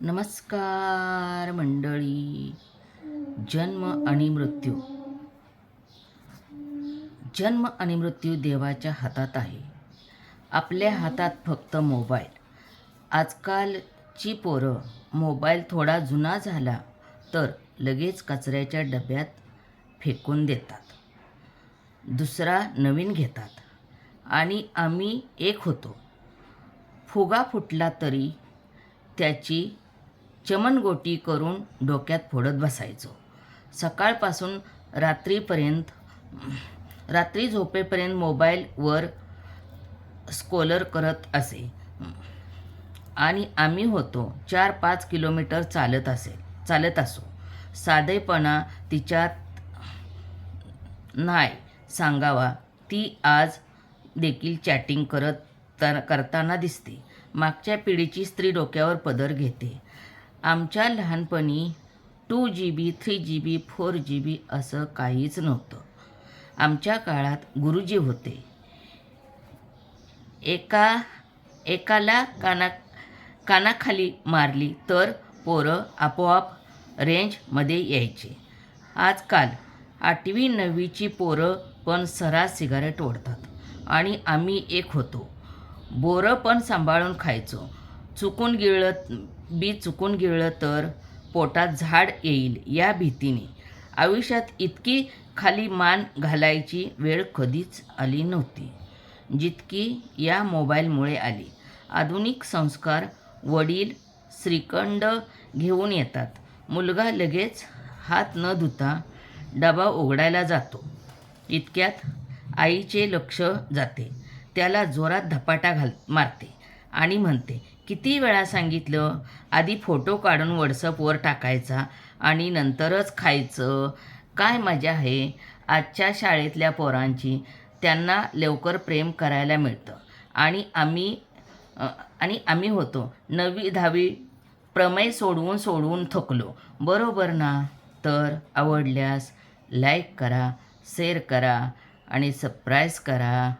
नमस्कार मंडळी. जन्म आणि मृत्यू. जन्म आणि मृत्यू देवाच्या हातात आहे. आपल्या हातात फक्त मोबाईल. आजकालची पोरं मोबाईल थोडा जुना झाला तर लगेच कचऱ्याच्या डब्यात फेकून देतात. दुसरा नवीन घेतात. आणि आम्ही एक होतो. फुगा फुटला तरी त्याची चमनगोटी करून डोक्यात फोडत बसायचो. सकाळपासून रात्रीपर्यंत रात्री झोपेपर्यंत मोबाईलवर स्कोलर करत असे. आणि आम्ही होतो चार पाच किलोमीटर चालत असे चालत असो. साधेपणा तिच्यात नाही सांगावा. ती आज देखील चॅटिंग करत तर करताना दिसते. मागच्या पिढीची स्त्री डोक्यावर पदर घेते. आमच्या लहानपणी two G B three G B four G B असं काहीच नव्हतं. आमच्या काळात गुरुजी होते. एका एकाला काना कानाखाली मारली तर पोरं आपोआप रेंजमध्ये यायचे. आजकाल आठवी नववीची पोरं पण सरास सिगारेट ओढतात आणि आम्ही एक होतो. बोरं पण सांभाळून खायचो. चुकून गिळलं बी चुकून गिळलं तर पोटात झाड येईल या भीतीने. आयुष्यात इतकी खाली मान घालायची वेळ कधीच आली नव्हती जितकी या मोबाईलमुळे आली. आधुनिक संस्कार वडील श्रीखंड घेऊन येतात. मुलगा लगेच हात न धुता डबा उघडायला जातो. इतक्यात आईचे लक्ष जाते. त्याला जोरात धपाटा घाल मारते आणि म्हणते किती वेळा सांगितलं? आधी फोटो काढून व्हॉट्सअपवर टाकायचा आणि नंतरच खायचं. काय मजा आहे? आजच्या शाळेतल्या पोरांची त्यांना लवकर प्रेम करायला मिळतं. आणि आम्ही आणि आम्ही होतो. नवी दहावी प्रमेय सोडवून सोडवून थकलो. बरोबर ना? तर आवडल्यास लाईक करा शेअर करा आणि सबस्क्राईब करा.